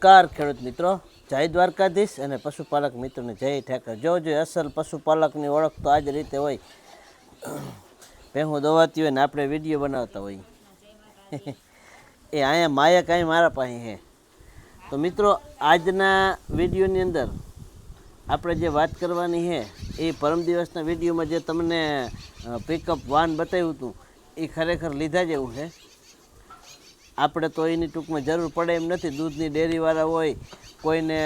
Car ખેડૂત મિત્રો. જય દ્વારકાધીશ અને પશુપાલક મિત્રોને જય ઠાકર. જો જો અસલ પશુપાલકની ઓળખ તો આ જ રીતે હોય. ભેહું દોવાતી હોય ને આપણે વીડિયો બનાવતા હોય. એ અહીંયા માયા કાંઈ મારા પાસે હે તો મિત્રો, આજના વિડીયોની અંદર આપણે જે વાત કરવાની છે, એ પરમ દિવસના વિડીયોમાં જે તમને પિકઅપ વાન બતાવ્યું હતું, એ ખરેખર લીધા જેવું છે. આપણે તો એની ટૂંકમાં જરૂર પડે એમ નથી. દૂધની ડેરીવાળા હોય, કોઈને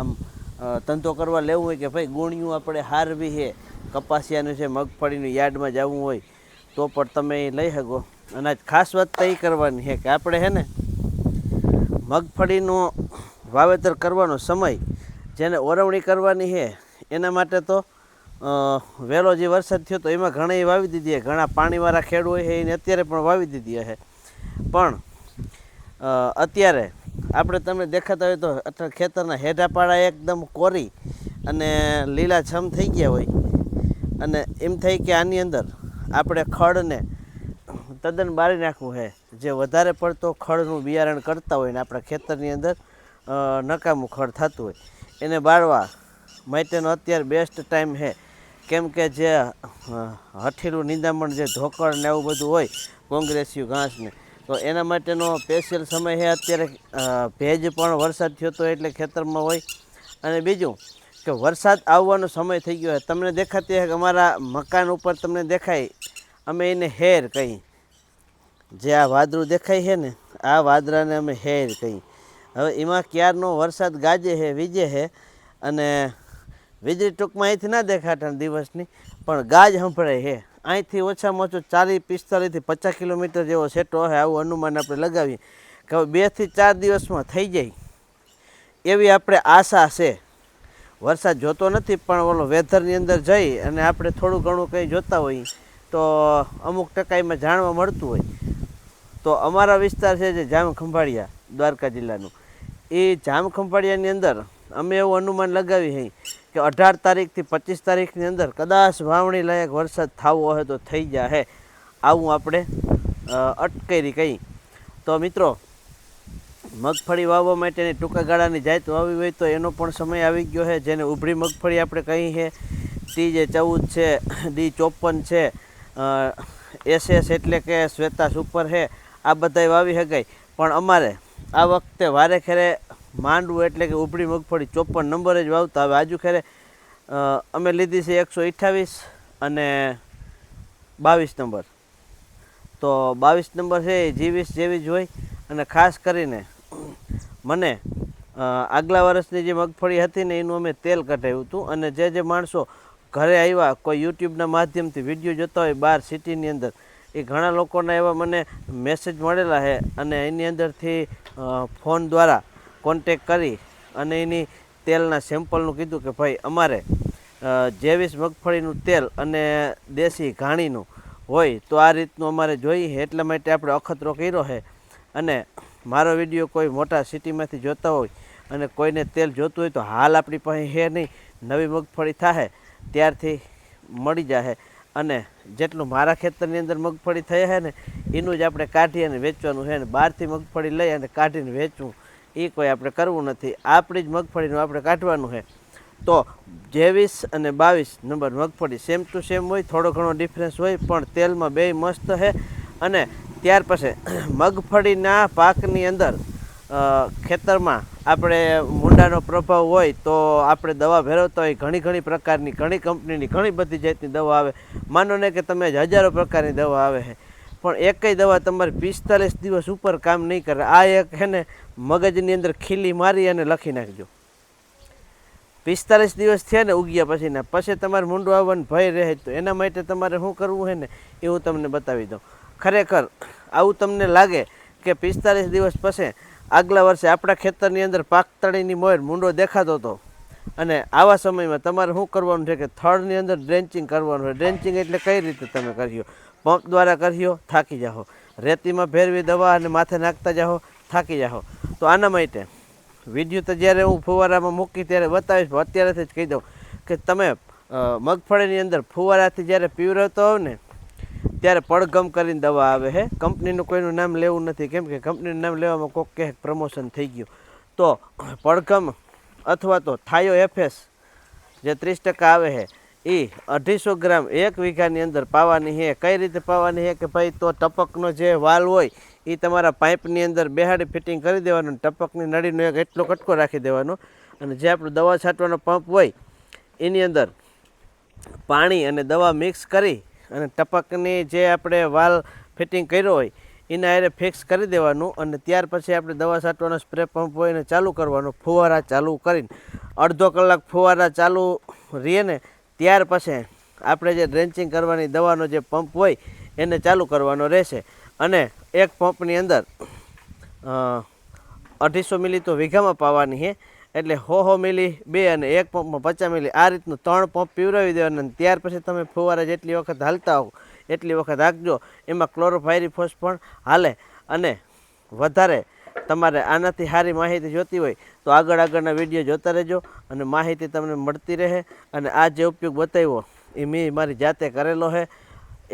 આમ ધંધો કરવા લેવું હોય કે ભાઈ ગુણિયું આપણે હારવી છે, કપાસિયાનું છે, મગફળીનું યાર્ડમાં જવું હોય, તો પણ તમે એ લઈ શકો. અને ખાસ વાત તો એ કરવાની છે કે આપણે છે ને, મગફળીનું વાવેતર કરવાનો સમય, જેને ઓરવણી કરવાની છે, એના માટે તો વહેલો જે વરસાદ થયો તો એમાં ઘણા વાવી દીધી છે. ઘણા પાણીવાળા ખેડ હોય છે એને અત્યારે પણ વાવી દીધી છે. પણ અત્યારે આપણે તમને દેખાતા હોય તો અત્યારે ખેતરના હેઢાપાળા એકદમ કોરી અને લીલાછમ થઈ ગયા હોય. અને એમ થઈ કે આની અંદર આપણે ખડને તદ્દન બારી નાખવું છે. જે વધારે પડતો ખડનું બિયારણ કરતા હોય ને આપણા ખેતરની અંદર નકામું ખડ થતું હોય. એને બાળવા માટેનો અત્યારે બેસ્ટ ટાઈમ છે. કેમ કે જે અ, હઠીલું નિંદામણ જે ઢોકળ ને એવું બધું હોય કોંગ્રેસિયું ઘાસને તો એના માટેનો સ્પેશિયલ સમય છે અત્યારે ભેજ પણ વરસાદ થયો તો એટલે ખેતરમાં હોય. અને બીજું કે વરસાદ આવવાનો સમય થઈ ગયો છે. તમને દેખાતી હોય કે અમારા મકાન ઉપર તમને દેખાય અમે એને હેર કહી જે આ વાદળું દેખાય છે ને આ વાદળાને અમે હેર કહી હવે એમાં ક્યારનો વરસાદ ગાજે છે વીજે છે અને વીજળી ટૂંકમાં અહીંથી ના દેખાતા દિવસની, પણ ગાજ સંભળાય હે અહીંથી ઓછામાં ઓછું ચાલીસ પિસ્તાલીસથી પચાસ કિલોમીટર જેવો સેટો હોય આવું અનુમાન આપણે લગાવીએ કે બેથી ચાર દિવસમાં થઈ જાય. એવી આપણે આશા છે. વરસાદ જોતો નથી, પણ ઓલો વેધરની અંદર જઈ અને આપણે થોડું ઘણું કંઈ જોતા હોઈએ તો અમુક ટકા એમાં જાણવા મળતું હોય. તો અમારા વિસ્તાર છે જે જામ ખંભાળિયા, દ્વારકા જિલ્લાનું. એ જામ ખંભાળિયાની અંદર અમે એવું અનુમાન લગાવી છે કે અઢાર તારીખથી પચીસ તારીખની અંદર કદાચ વાવણી લાયક વરસાદ થવો હોય તો થઈ જાય આવું આપણે અટકેરી કહી તો મિત્રો, મગફળી વાવવા માટેની ટૂંકા ગાળાની જાત વાવી હોય તો એનો પણ સમય આવી ગયો છે. જેને ઉભરી મગફળી આપણે કહી છે, ટી જે ચૌદ છે, ડી ચોપન છે એસએસ એટલે કે શ્વેતા સુપર છે. આ બધાય વાવી શકાય. પણ અમારે આ વખતે વારે ખેરે માંડવું એટલે કે ઉભળી મગફળી ચોપન નંબર જ વાવતા. હવે આજુ ખેરે અમે લીધી છે એકસો અઠ્ઠાવીસ અને બાવીસ નંબર. તો બાવીસ નંબર છે એ જીવીસ જેવી જ હોય અને ખાસ કરીને મને આગલા વર્ષની જે મગફળી હતી ને એનું અમે તેલ કઢાવ્યું હતું અને જે જે માણસો ઘરે આવ્યા, કોઈ યુટ્યુબના માધ્યમથી વીડિયો જોતા હોય બહાર સિટીની અંદર, એ ઘણા લોકોના એવા મને મેસેજ મળેલા છે અને એની અંદરથી ફોન દ્વારા કોન્ટેક કરી અને એની તેલના સેમ્પલનું કીધું કે ભાઈ અમારે જેવીસ મગફળીનું તેલ અને દેશી ઘાણીનું હોય તો આ રીતનું અમારે જોઈએ એટલા માટે આપણે અખતરો કર્યો છે. અને મારો વીડિયો કોઈ મોટા સિટીમાંથી જોતા હોય અને કોઈને તેલ જોતું હોય તો હાલ આપણી પાસે છે નહીં. નવી મગફળી થાય ત્યારથી મળી જશે અને જેટલું મારા ખેતરની અંદર મગફળી થઈ છે ને, એનું જ આપણે કાઢી અને વેચવાનું છે અને બહારથી મગફળી લઈ અને કાઢીને વેચવું. એ કોઈ આપણે કરવું નથી. આપણી જ મગફળીનું આપણે કાઢવાનું છે. તો જેવીસ અને બાવીસ નંબર મગફળી સેમ ટુ સેમ હોય, થોડો ઘણો ડિફરન્સ હોય, પણ તેલમાં બે મસ્ત છે. અને ત્યાર પછી મગફળીના પાકની અંદર ખેતરમાં આપણે મૂંડાનો પ્રભાવ હોય તો આપણે દવા ભેરવતા હોય. ઘણી ઘણી પ્રકારની, ઘણી કંપનીની ઘણી બધી જાતની દવા આવે. માનો ને કે તમે હજારો પ્રકારની દવા આવે છે. પણ એકય દવા તમારે પિસ્તાલીસ દિવસ ઉપર કામ નહીં કરે. આ એક છે ને, મગજની અંદર ખીલી મારી અને લખી નાખજો. પિસ્તાલીસ દિવસ થયા ને ઉગ્યા પછીના. પછી તમારે મૂંડું આવવાનું ભય રહે તો એના માટે તમારે શું કરવું હોય ને, એ હું તમને બતાવી દઉં. ખરેખર, આવું તમને લાગે કે પિસ્તાલીસ દિવસ પછી આગલા વર્ષે આપણા ખેતરની અંદર પાકતળીની મોર મૂંડો દેખાતો હતો અને આવા સમયમાં તમારે શું કરવાનું છે કે થડની અંદર ડ્રેન્ચિંગ કરવાનું છે ડ્રેન્ચિંગ એટલે કઈ રીતે તમે કર્યો? પંપ દ્વારા કર્યો, થાકી જાઓ. રેતીમાં ભેરવી દવા અને માથે નાખતા જાઓ, થાકી જાઓ. તો આના માટે વીડિયો તો જ્યારે હું ફુવારામાં મૂકી ત્યારે બતાવીશ અત્યારેથી જ કહી દઉં કે તમે મગફળીની અંદર ફુવારાથી જ્યારે પીવરાવતો હોવ ને, ત્યારે પડગમ કરીને દવા આવે છે કંપનીનું કોઈનું નામ લેવું નથી, કેમ કે કંપનીનું નામ લેવામાં કોઈક કહે પ્રમોશન થઈ ગયું. તો પડગમ અથવા તો થાયો એફએસ જે ત્રીસ ટકા આવે છે એ અઢીસો ગ્રામ એક વીઘાની અંદર પાવાની છે. કઈ રીતે પાવાની છે કે ભાઈ તો ટપકનો જે વાલ હોય એ તમારા પાઇપની અંદર બેહાડી ફિટિંગ કરી દેવાનું ટપકની નળીનો એક એટલો કટકો રાખી દેવાનો. અને જે આપણો દવા છાંટવાનો પંપ હોય, એની અંદર પાણી અને દવા મિક્સ કરી અને ટપકની જે આપણે વાલ ફિટિંગ કર્યો હોય, એના એરે ફિક્સ કરી દેવાનું અને ત્યાર પછી આપણે દવા છાંટવાનો સ્પ્રે પંપ હોય એને ચાલુ કરવાનો, ફુવારા ચાલુ કરીને. અડધો કલાક ફુવારા ચાલુ રહીએ ને ત્યાર પછી આપણે જે ડ્રેન્ચિંગ કરવાની દવાનો જે પંપ હોય, એને ચાલુ કરવાનો રહેશે. અને એક પંપની અંદર અઢીસો મિલી તો વીઘામાં પાવાની છે. એટલે હો હો મિલી બે અને એક પંપમાં પચાસ મિલી આ રીતનું ત્રણ પંપ પીવડાવી દેવાના અને ત્યાર પછી તમે ફુવારા જેટલી વખત હાલતા હો એટલી વખત રાખજો એમાં ક્લોરોફાયરીફોસ પણ હાલે. અને વધારે તમારે આનાથી સારી માહિતી જોતી હોય તો આગળ આગળના વીડિયો જોતા રહેજો અને માહિતી તમને મળતી રહે અને આ જે ઉપયોગ બતાવ્યો એ મેં મારી જાતે કરેલો છે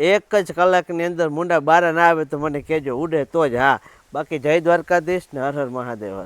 એક જ કલાકની અંદર મુંડા બારા ના આવે તો મને કહેજો ઉડે તો જ. હા, બાકી જય દ્વારકાધીશ ને હર હર મહાદેવ